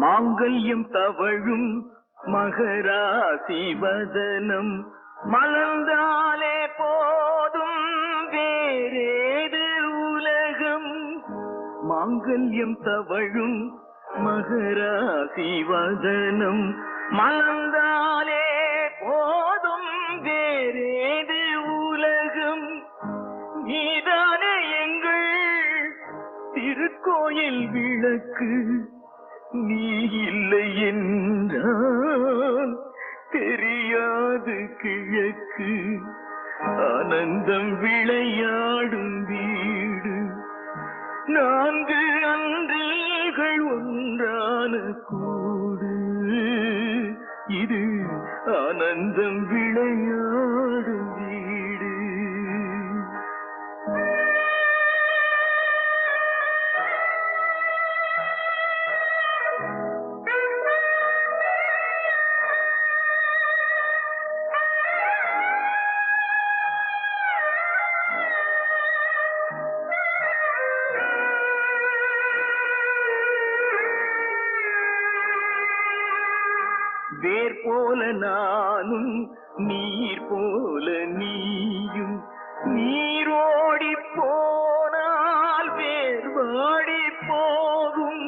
மாங்கல்யம் தவழும் மகராசி வதனம் மலர்ந்தாலே போதும் வேறேது உலகம். மாங்கல்யம் தவழும் மகராசி வதனம் மலர்ந்தாலே போதும் வேறேது உலகம். நீதானே திருக்கோயில் விளக்கு நீ இல்லை என்றால் தெரியாது கிழக்கு. ஆனந்தம் விளையாடும் வீடு நான்கு அன்றில்கள் ஒன்றான கூடு. இது ஆனந்தம் விளையாடும் வேர் போல நானும் நீர் போல நீயும். நீரோடி போனால் வேர் வாடி போகும்.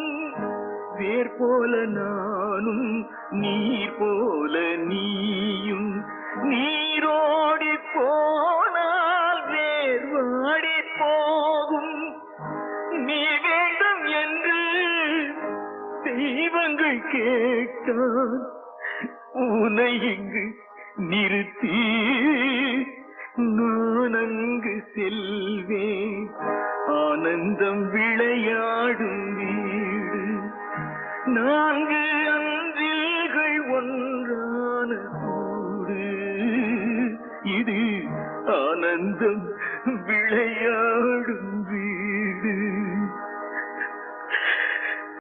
வேர் போல நானும் நீர் போல நீயும். நீரோடி போனால் வேர் வாடி போகும். நீ வேண்டும் என்று தெய்வங்கள் கேட்டால் உனை இங்கு நிறுத்தி நான் அங்கு செல்வேன் ஆனந்தம் விளையாடும் வீடு. நான்கு அன்றில்கள் ஒன்றான கூடு. இது ஆனந்தம்